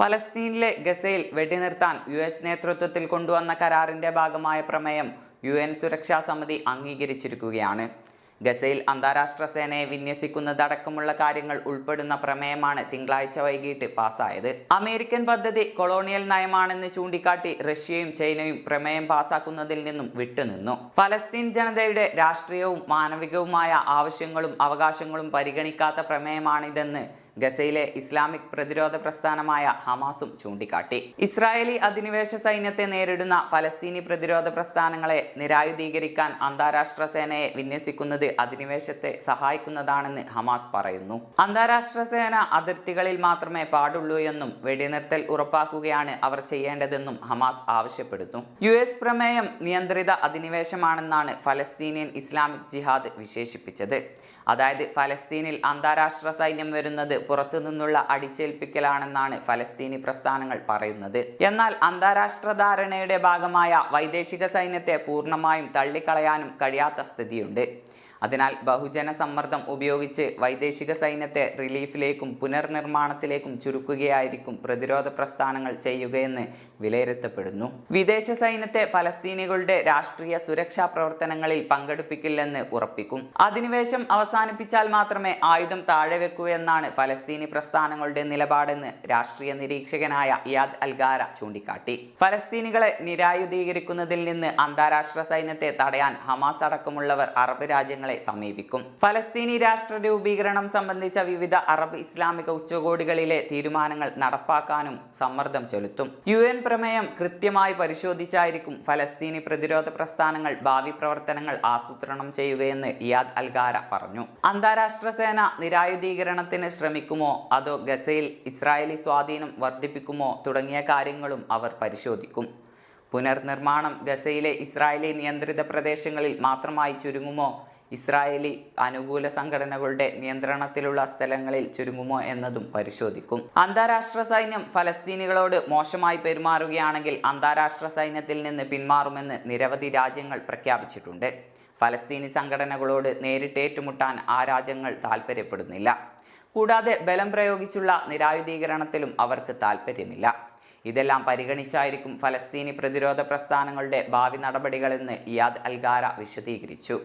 പലസ്തീനിലെ ഗസയിൽ വെടിനിർത്താൻ U S നേതൃത്വത്തിൽ കൊണ്ടുവന്ന കരാറിന്റെ ഭാഗമായ പ്രമേയം യു എൻ സുരക്ഷാ സമിതി അംഗീകരിച്ചിരിക്കുകയാണ്. ഗസയിൽ അന്താരാഷ്ട്ര സേനയെ വിന്യസിക്കുന്നതടക്കമുള്ള കാര്യങ്ങൾ ഉൾപ്പെടുന്ന പ്രമേയമാണ് തിങ്കളാഴ്ച വൈകിട്ട് പാസായത് അമേരിക്കൻ പദ്ധതി കൊളോണിയൽ നയമാണെന്ന് ചൂണ്ടിക്കാട്ടി റഷ്യയും ചൈനയും പ്രമേയം പാസാക്കുന്നതിൽ നിന്നും വിട്ടുനിന്നു. ഫലസ്തീൻ ജനതയുടെ രാഷ്ട്രീയവും മാനവികവുമായ ആവശ്യങ്ങളും അവകാശങ്ങളും പരിഗണിക്കാത്ത പ്രമേയമാണിതെന്ന് ഗസയിലെ ഇസ്ലാമിക് പ്രതിരോധ പ്രസ്ഥാനമായ ഹമാസും ചൂണ്ടിക്കാട്ടി. ഇസ്രായേലി അധിനിവേശ സൈന്യത്തെ നേരിടുന്ന ഫലസ്തീനി പ്രതിരോധ പ്രസ്ഥാനങ്ങളെ നിരായുധീകരിക്കാൻ അന്താരാഷ്ട്ര സേനയെ വിന്യസിക്കുന്നത് അധിനിവേശത്തെ സഹായിക്കുന്നതാണെന്ന് ഹമാസ് പറയുന്നു. അന്താരാഷ്ട്ര സേന അതിർത്തികളിൽ മാത്രമേ പാടുള്ളൂ എന്നും വെടിനിർത്തൽ ഉറപ്പാക്കുകയാണ് അവർ ചെയ്യേണ്ടതെന്നും ഹമാസ് ആവശ്യപ്പെടുന്നു. യു എസ് പ്രമേയം നിയന്ത്രിത അധിനിവേശമാണെന്നാണ് ഫലസ്തീനിയൻ ഇസ്ലാമിക് ജിഹാദ് വിശേഷിപ്പിച്ചത്. അതായത് ഫലസ്തീനിൽ അന്താരാഷ്ട്ര സൈന്യം വരുന്നത് പുറത്തുനിന്നുള്ള അടിച്ചേൽപ്പിക്കലാണെന്നാണ് ഫലസ്തീനി പ്രസ്ഥാനങ്ങൾ പറയുന്നത്. എന്നാൽ അന്താരാഷ്ട്ര ധാരണയുടെ ഭാഗമായ വൈദേശിക സൈന്യത്തെ പൂർണമായും തള്ളിക്കളയാനും കഴിയാത്ത സ്ഥിതിയുണ്ട്. അതിനാൽ ബഹുജന സമ്മർദ്ദം ഉപയോഗിച്ച് വൈദേശിക സൈന്യത്തെ റിലീഫിലേക്കും പുനർനിർമ്മാണത്തിലേക്കും ചുരുക്കുകയായിരിക്കും പ്രതിരോധ പ്രസ്ഥാനങ്ങൾ ചെയ്യുകയെന്ന് വിലയിരുത്തപ്പെടുന്നു. വിദേശ സൈന്യത്തെ ഫലസ്തീനികളുടെ രാഷ്ട്രീയ സുരക്ഷാ പ്രവർത്തനങ്ങളിൽ പങ്കെടുപ്പിക്കില്ലെന്ന് ഉറപ്പിക്കും. അധിനിവേശം അവസാനിപ്പിച്ചാൽ മാത്രമേ ആയുധം താഴെ വെക്കൂ എന്നാണ് ഫലസ്തീനി പ്രസ്ഥാനങ്ങളുടെ നിലപാടെന്ന് രാഷ്ട്രീയ നിരീക്ഷകനായ ഇയാദ് അൽഗാര ചൂണ്ടിക്കാട്ടി. ഫലസ്തീനികളെ നിരായുധീകരിക്കുന്നതിൽ നിന്ന് അന്താരാഷ്ട്ര സൈന്യത്തെ തടയാൻ ഹമാസ് അടക്കമുള്ളവർ അറബ് രാജ്യങ്ങളെ സമീപിക്കും. ഫലസ്തീനി രാഷ്ട്ര രൂപീകരണം സംബന്ധിച്ച വിവിധ അറബ് ഇസ്ലാമിക ഉച്ചകോടികളിലെ തീരുമാനങ്ങൾ നടപ്പാക്കാനും സമ്മർദ്ദം ചെലുത്തും. യു എൻ പ്രമേയം കൃത്യമായി പരിശോധിച്ചായിരിക്കും ഫലസ്തീനി പ്രതിരോധ പ്രസ്ഥാനങ്ങൾ ഭാവി പ്രവർത്തനങ്ങൾ ആസൂത്രണം ചെയ്യുകയെന്ന് ഇയാദ് അൽഗാര പറഞ്ഞു. അന്താരാഷ്ട്ര സേന നിരായുധീകരണത്തിന് ശ്രമിക്കുമോ? അതോ ഗസയിൽ ഇസ്രായേലി സ്വാധീനം വർദ്ധിപ്പിക്കുമോ? തുടങ്ങിയ കാര്യങ്ങളും അവർ പരിശോധിക്കും. പുനർനിർമ്മാണം ഗസയിലെ ഇസ്രായേലി നിയന്ത്രിത പ്രദേശങ്ങളിൽ മാത്രമായി ചുരുങ്ങുമോ? ഇസ്രായേലി അനുകൂല സംഘടനകളുടെ നിയന്ത്രണത്തിലുള്ള സ്ഥലങ്ങളിൽ ചുരുങ്ങുമോ എന്നതും പരിശോധിക്കും. അന്താരാഷ്ട്ര സൈന്യം ഫലസ്തീനികളോട് മോശമായി പെരുമാറുകയാണെങ്കിൽ അന്താരാഷ്ട്ര സൈന്യത്തിൽ നിന്ന് പിന്മാറുമെന്ന് നിരവധി രാജ്യങ്ങൾ പ്രഖ്യാപിച്ചിട്ടുണ്ട്. ഫലസ്തീനി സംഘടനകളോട് നേരിട്ട് ഏറ്റുമുട്ടാൻ ആ രാജ്യങ്ങൾ താൽപ്പര്യപ്പെടുന്നില്ല കൂടാതെ ബലം പ്രയോഗിച്ചുള്ള നിരായുധീകരണത്തിലും അവർക്ക് താൽപ്പര്യമില്ല ഇതെല്ലാം പരിഗണിച്ചായിരിക്കും ഫലസ്തീനി പ്രതിരോധ പ്രസ്ഥാനങ്ങളുടെ ഭാവി നടപടികളെന്ന് ഇയാദ് അൽഗാര വിശദീകരിച്ചു.